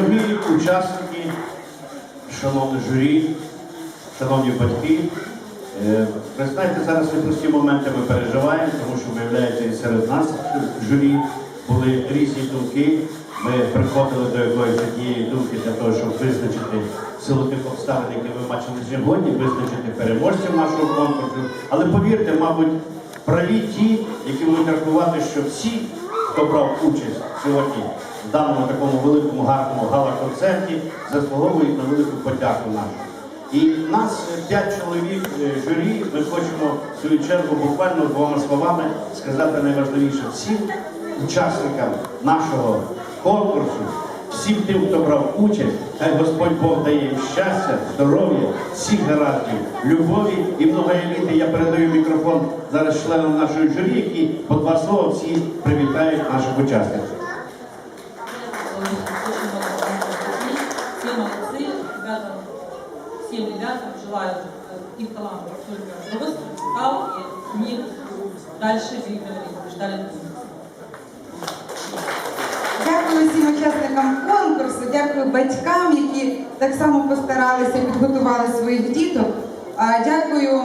Дорогі учасники, шановне журі, шановні батьки, е, ви знаєте, зараз непрості моменти ми переживаємо, тому що виявляється і серед нас журі були різні думки. Ми приходили до якоїсь однієї думки для того, щоб визначити силу тих обставин, які ви бачили сьогодні, визначити переможців нашого конкурсу. Але повірте, мабуть, праві ті, які будуть рахувати, що всі, хто брав участь сьогодні в даному такому великому гарному гала-концерті, заслуговують на велику подяку нашу. І нас п'ять чоловік е, журі. Ми хочемо свою чергу буквально двома словами сказати найважливіше всім учасникам нашого конкурсу, всім тим, хто брав участь, хай Господь Бог дає їм щастя, здоров'я, всіх гарантів, любові і многоеліти. Я передаю мікрофон зараз членам нашої журі, які по два слова всі привітають наших учасників. Все молодцы, ребята, всем ребятам желаю э, их талантов только рост, стал и них дальше выиграли, побеждали. Дякую всім учасникам конкурсу, дякую батькам, які так само постаралися, підготували своїх діток. Дякую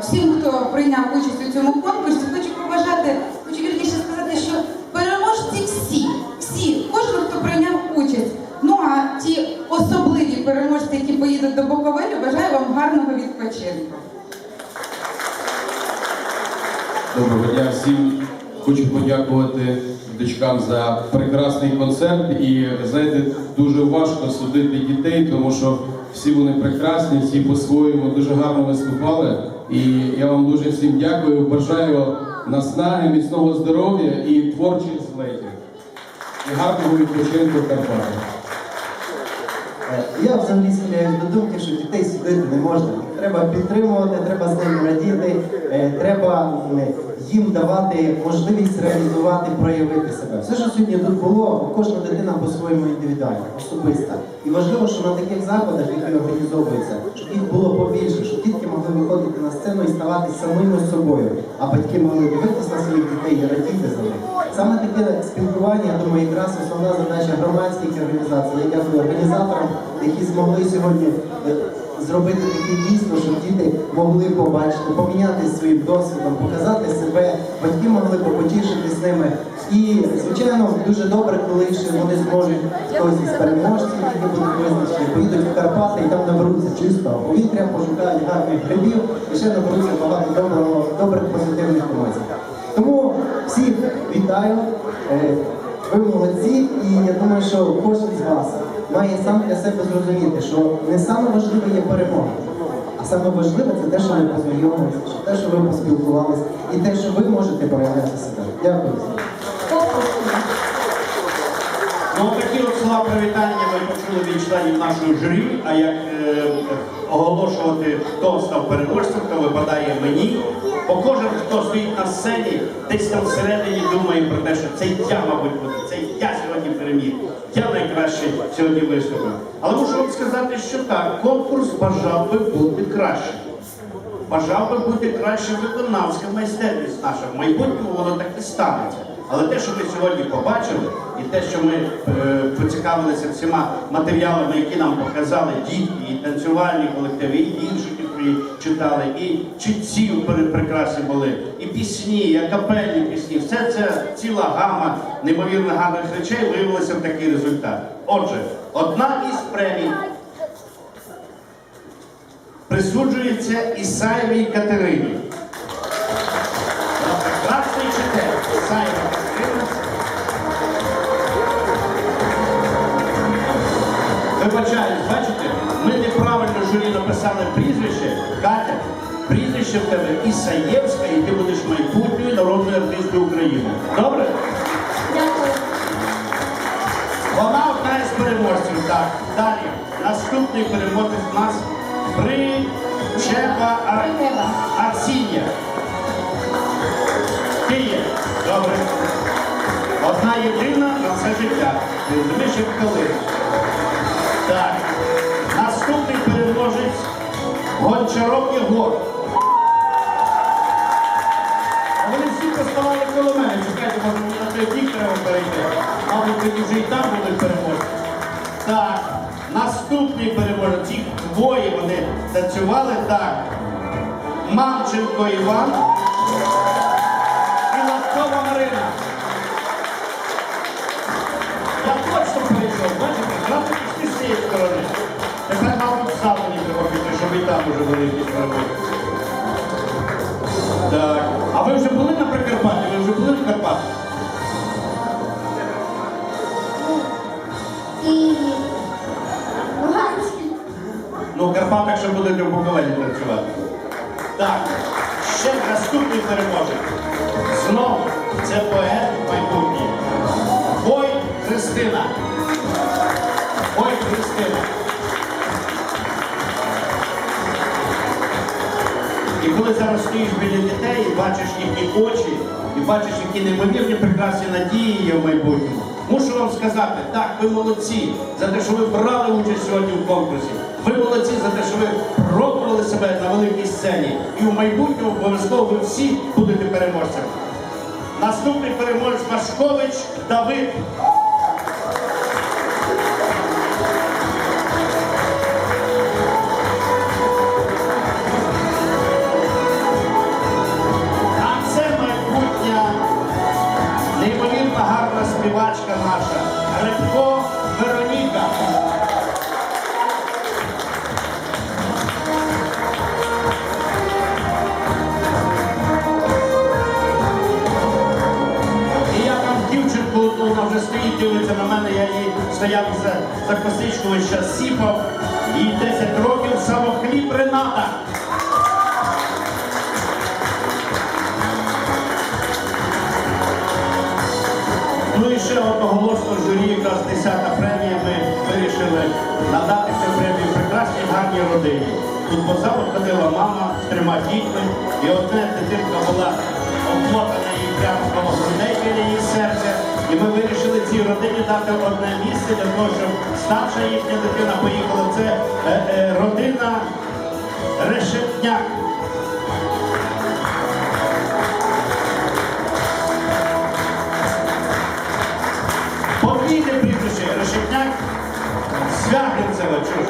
всім, хто прийняв участь у цьому конкурсі. Хочу побажати, хочу вірніше сказати, що переможці всі, всі, кожен, хто прийняв участь. Ну а ті особливі переможці, які поїдуть до Буковелю, бажаю вам гарного відпочинку. Доброго дня всім. Хочу подякувати дочкам за прекрасний концерт. І знаєте, дуже важко судити дітей, тому що всі вони прекрасні, всі по-своєму дуже гарно виступали. І я вам дуже всім дякую. Бажаю наснаги, міцного здоров'я і творчих злетів. І гарного відпочинку в Карпатах. Е, Я взагалі схиляюсь до думки, що дітей судити не можна. Треба підтримувати, треба з ними радіти, е, треба їм давати можливість реалізувати, проявити себе. Все, що сьогодні тут було, кожна дитина по-своєму індивідуальна, особиста. І важливо, що на таких заходах, які організовуються, щоб їх було побільше, щоб дітки могли виходити на сцену і ставати самими собою, а батьки могли дивитися на своїх дітей і радіти за них. Саме таке спілкування, я думаю, якраз основна задача громадських організацій. Я дякую організаторам, які змогли сьогодні е, зробити таке дійство, щоб діти могли побачити, помінятися своїм досвідом, показати себе, батьки могли б потішитись ними. І, звичайно, дуже добре, коли ще вони зможуть хтось із переможців, які будуть визначені, поїдуть в Карпати і там наберуться чистого повітря, пошукають гарних грибів і ще наберуться багато доброго, добрих позитивних емоцій. Тому всіх вітаю. Е, Ви молодці, і я думаю, що кожен з вас має сам для себе зрозуміти, що не саме важливе є перемога, а саме важливе це те, що ви познайомилися, те, що ви поспілкувалися, і те, що ви можете проявляти себе. Дякую. Ну, такі от слова привітання ми почули від членів нашої журі. А як е, оголошувати, хто став переможцем, то випадає мені. Бо кожен, хто стоїть на сцені, десь там всередині думає про те, що це я, мабуть, буду, це я сьогодні переміг. Я найкраще сьогодні виступив. Але мушу вам сказати, що так, конкурс бажав би бути кращим. Бажав би бути краще виконавська майстерність наша. В майбутньому воно так і станеться. Але те, що ми сьогодні побачили, і те, що ми е, поцікавилися всіма матеріалами, які нам показали дітки, і танцювальні колективи, і інші, які читали, і читці пер- прекрасні були, і пісні, і акапельні пісні, все це ціла гама неймовірно гарних речей виявилося в такий результат. Отже, одна із премій присуджується Ісаєвій Катерині. Прізвище в тебе Ісаєвська, і ти будеш майбутньою народною артисткою України. Добре? Дякую. Вона одна із переможців. Так. Далі. Наступний переможець у нас Причева Ар... Арсінія. Київ. Добре. Одна єдина на все життя. Ти розумієш, як коли. Так. Наступний переможець Гончаров Єгор. Може на той бік треба перейти. Мабуть, вже і там будуть переможці. Так, наступний переможець. Ці двоє вони танцювали так. Мамченко Іван і Латкова Марина. Я точно прийшов, бачите, зразу пішли з цієї сторони. Тепер, мабуть, зал треба піти, щоб і там уже були якісь перемоги. Так. А ви вже Ви вже були в Карпатах? І Луганський. Ну, в Карпатах ще будете в Буковелі працювати. Так, ще наступний переможець. Знову це поет майбутній. Ой, Христина. Ой, Христина. І коли зараз стоїш біля дітей і бачиш їхні очі, і бачиш, які неймовірні прекрасні надії є в майбутньому. Мушу вам сказати, так, ви молодці за те, що ви брали участь сьогодні в конкурсі. Ви молодці за те, що ви пробували себе на великій сцені. І в майбутньому обов'язково ви всі будете переможцями. Наступний переможець Машкович Давид. Співачка наша Рибко Вероніка. І я там дівчинку, вона вже стоїть, дивиться на мене, я її стояв за, за косичку весь сіпав. Їй 10 років самохліб Рената. Родині. Тут по залу ходила мама з трьома дітьми, і одна дитинка була обмотана їй прямо грудей біля її серця. І ми вирішили цій родині дати одне місце для того, щоб старша їхня дитина поїхала. Це е, е, родина Решетняк. Подвійне прізвище Решетняк Свягинцева, чуж.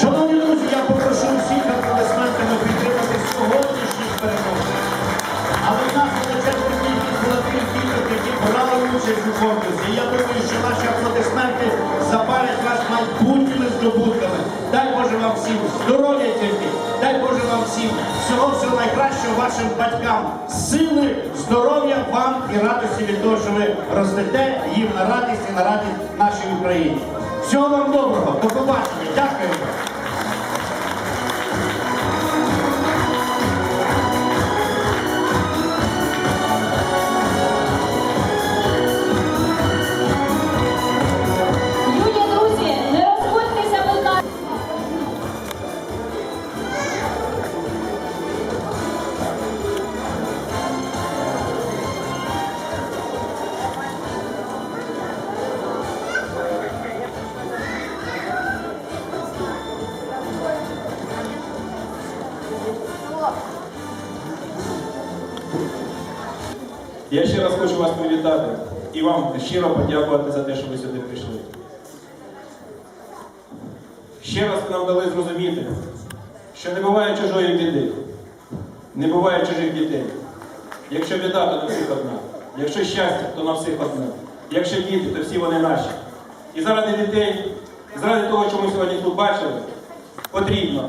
Шановні друзі, я попрошу всіх аплодисментами підтримати сьогоднішніх перемоги. Але в нас величезна кількість молодих діток, які брали участь у конкурсі. Я думаю, що наші аплодисменти здобутками. Дай Боже вам всім здоров'я тільки, дай Боже вам всім всього всього найкращого вашим батькам. Сили, здоров'я вам і радості від того, що ви ростете їм на радість і на радість нашій Україні. Всього вам доброго, до побачення, дякую. Я ще раз хочу вас привітати і вам щиро подякувати за те, що ви сюди прийшли. Ще раз нам дали зрозуміти, що не буває чужої біди, не буває чужих дітей. Якщо біда, то на всіх одна. Якщо щастя, то на всіх одне. Якщо діти, то всі вони наші. І заради дітей, заради того, що ми сьогодні тут бачили, потрібно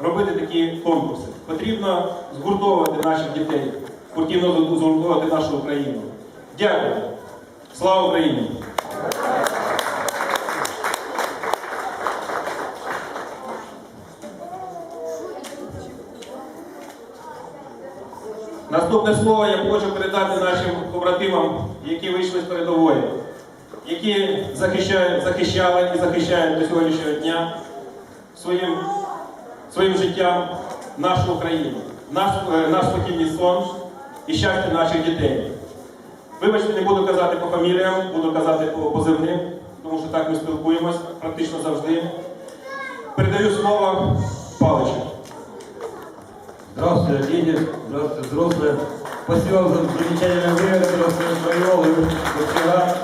робити такі конкурси. Потрібно згуртовувати наших дітей, потрібно згуртовувати нашу Україну. Дякую. Слава Україні! Наступне слово я хочу передати нашим побратимам, які вийшли з передової, які захищають, захищали і захищають до сьогоднішнього дня своїм, своїм життям нашу Україну, наш, е, наш спокійний сон і щастя наших дітей. Вибачте, не буду казати по фаміліям, буду казати по позивним, тому що так ми спілкуємось практично завжди. Передаю слово Палича. Здравствуйте, дети, здравствуйте, взрослые. Спасибо вам за замечательное время, которое вы провел и вчера.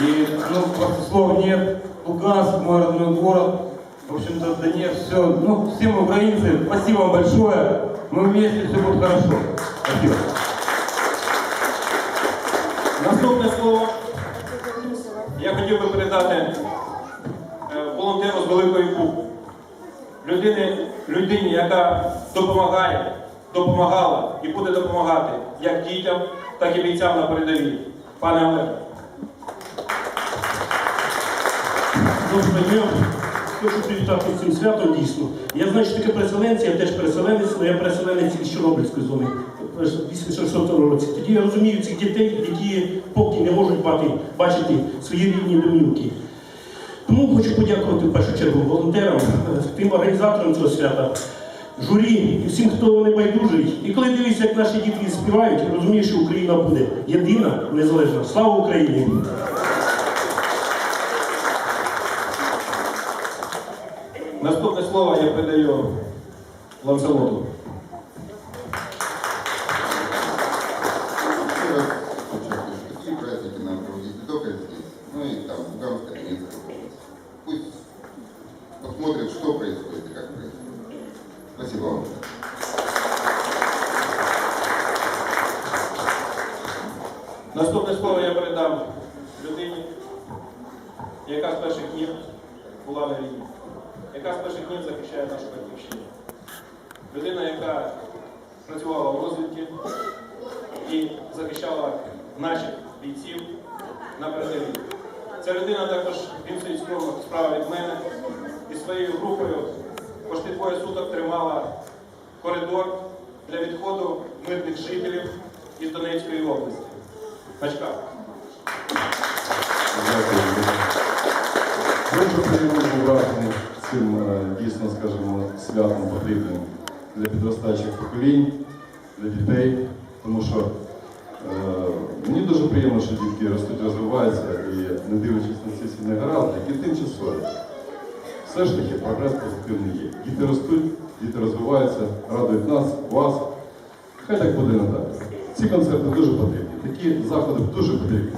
И, ну, просто слов нет. Луганск, мой родной город. В общем-то, да нет, все. Ну, всем украинцы, спасибо вам большое. Мы вместе, все будет хорошо. Спасибо. Передати е, волонтеру з Великої букви. Людині, людині, яка допомагає, допомагала і буде допомагати як дітям, так і бійцям на передовій. Пане Олег. Доброго дня. Хочу привітати цим святом дійсно. Я знаю, що таке переселенці, я теж переселенець, але я переселенець із Чорнобильської зони в 86 році. Тоді я розумію цих дітей, які поки не можуть бати, бачити свої рідні домівки. Тому хочу подякувати в першу чергу волонтерам, е, тим організаторам цього свята, журі і всім, хто не байдужий. І коли дивишся, як наші діти співають, розумієш, що Україна буде єдина, незалежна. Слава Україні! Наступне слово я передаю Ланцелоту. Луганской, Донецкой области. Пусть посмотрят, что происходит и как происходит. Спасибо вам. Наступне слово я передам людині, яка з перших днів була на війні, яка з перших днів захищає нашу батьківщину. Людина, яка працювала в розвідці і захищала наших бійців на передовій. Ця людина також він військових справа від мене і своєю групою пошти двоє суток тримала коридор для відходу мирних жителів із Донецької області. Бачка. Дуже приємно вражений цим е, дійсно, скажімо, святом потрібним для підростаючих поколінь, для дітей, тому що мені дуже приємно, що дітки ростуть, розвиваються і не дивлячись на ці всі негаразди, які тимчасові. Все ж таки прогрес позитивний є. Діти ростуть, діти розвиваються, радують нас, вас. Хай так буде надалі. Ці концерти дуже потрібні, такі заходи дуже потрібні.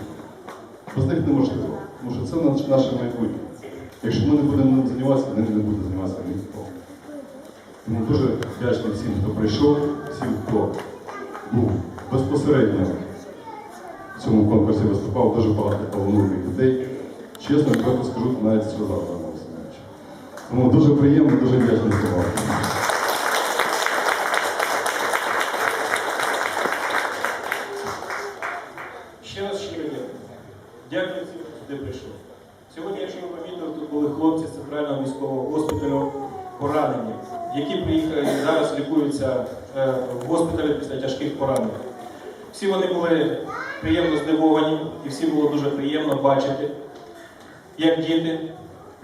Без них неможливо, тому що це наше майбутнє. Якщо ми не будемо займатися, ним не буде займатися ніхто. Тому дуже вдячний всім, хто прийшов, всім, хто був безпосередньо в цьому конкурсі виступав, дуже багато талановитих людей. Чесно, відверто скажу, навіть Роман Васильович. Тому дуже приємно, дуже вдячний за увагу. Ще раз щиро дякую. Всім, хто прийшов. Сьогодні, якщо ви помітили, тут були хлопці з центрального військового госпіталю поранені, які приїхали і зараз лікуються е, в госпіталі після тяжких поранень. Всі вони були приємно здивовані, і всім було дуже приємно бачити, як діти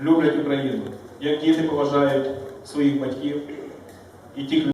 люблять Україну, як діти поважають своїх батьків і тих людей.